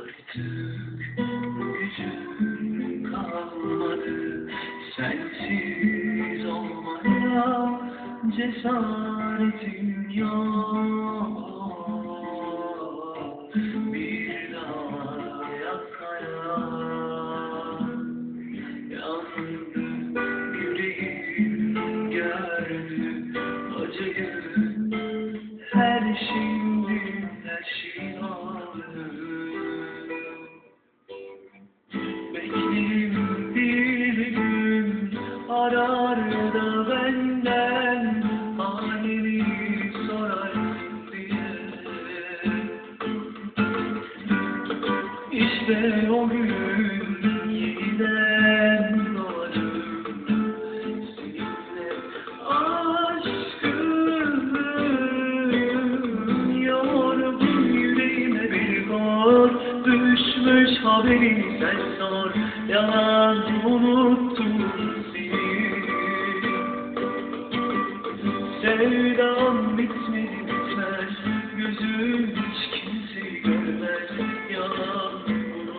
Artık gücüm kalmadı Sensiz olmaya cesaretim yok Bir daha yakaya Yandı yüreğim gördü acıyı Her şimdi arar da benden. Halini sorarsın diye İşte o gün yeniden doğarım seninle aşkım yorgun yüreğime bir kor düşmüş haberini sen sor. Yalan unuttum sevdam bitmedi bitmez. Gözüm hiç kimseyi görmez. Yalan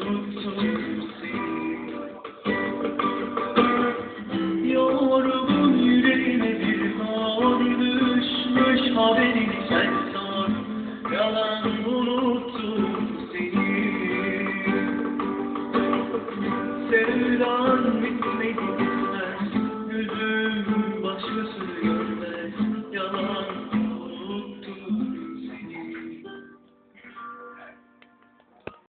unuttum seni. Yorgun yüreğime bir kor düşmüş. Haberini sen sor Yalan unuttum seni. Sevdan bitmedi